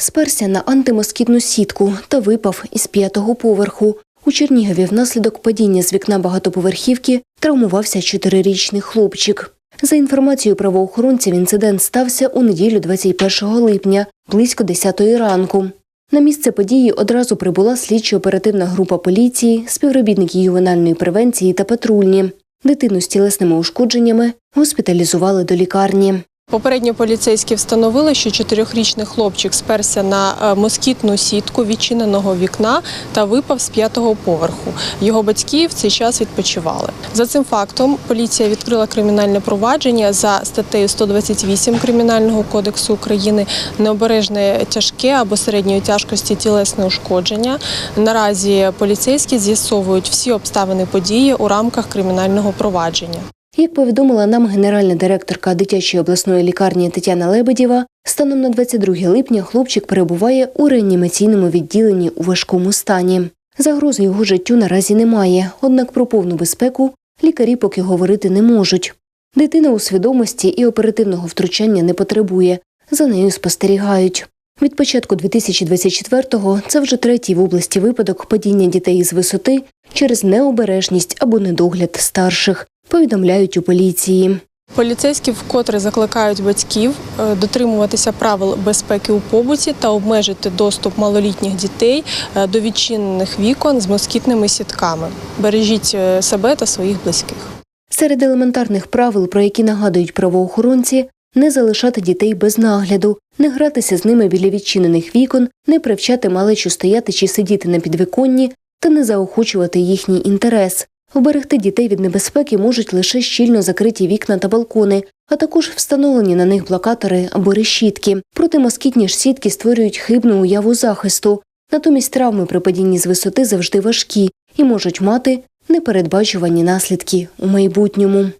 Сперся на антимоскітну сітку та випав із п'ятого поверху. У Чернігові внаслідок падіння з вікна багатоповерхівки травмувався чотирирічний хлопчик. За інформацією правоохоронців, інцидент стався у неділю 21 липня, близько 10 ранку. На місце події одразу прибула слідчо-оперативна група поліції, співробітники ювенальної превенції та патрульні. Дитину з тілесними ушкодженнями госпіталізували до лікарні. Попередньо поліцейські встановили, що чотирьохрічний хлопчик сперся на е, москітну сітку відчиненого вікна та випав з п'ятого поверху. Його батьки в цей час відпочивали. За цим фактом поліція відкрила кримінальне провадження за статтею 128 Кримінального кодексу України необережне тяжке або середньої тяжкості тілесне ушкодження. Наразі поліцейські з'ясовують всі обставини події у рамках кримінального провадження. Як повідомила нам генеральна директорка дитячої обласної лікарні Тетяна Лебедєва, станом на 22 липня хлопчик перебуває у реанімаційному відділенні у важкому стані. Загрози його життю наразі немає, однак про повну безпеку лікарі поки говорити не можуть. Дитина у свідомості і оперативного втручання не потребує, за нею спостерігають. Від початку 2024-го це вже третій в області випадок падіння дітей з висоти через необережність або недогляд старших, повідомляють у поліції. Поліцейські вкотре закликають батьків е, дотримуватися правил безпеки у побуті та обмежити доступ малолітніх дітей е, до відчинених вікон з москітними сітками. Бережіть е, себе та своїх близьких. Серед елементарних правил, про які нагадують правоохоронці, не залишати дітей без нагляду, не гратися з ними біля відчинених вікон, не привчати малечу стояти чи сидіти на підвіконні та не заохочувати їхній інтерес. Вберегти дітей від небезпеки можуть лише щільно закриті вікна та балкони, а також встановлені на них блокатори або решітки. Протимоскітні ж сітки створюють хибну уяву захисту. Натомість травми при падінні з висоти завжди важкі і можуть мати непередбачувані наслідки у майбутньому.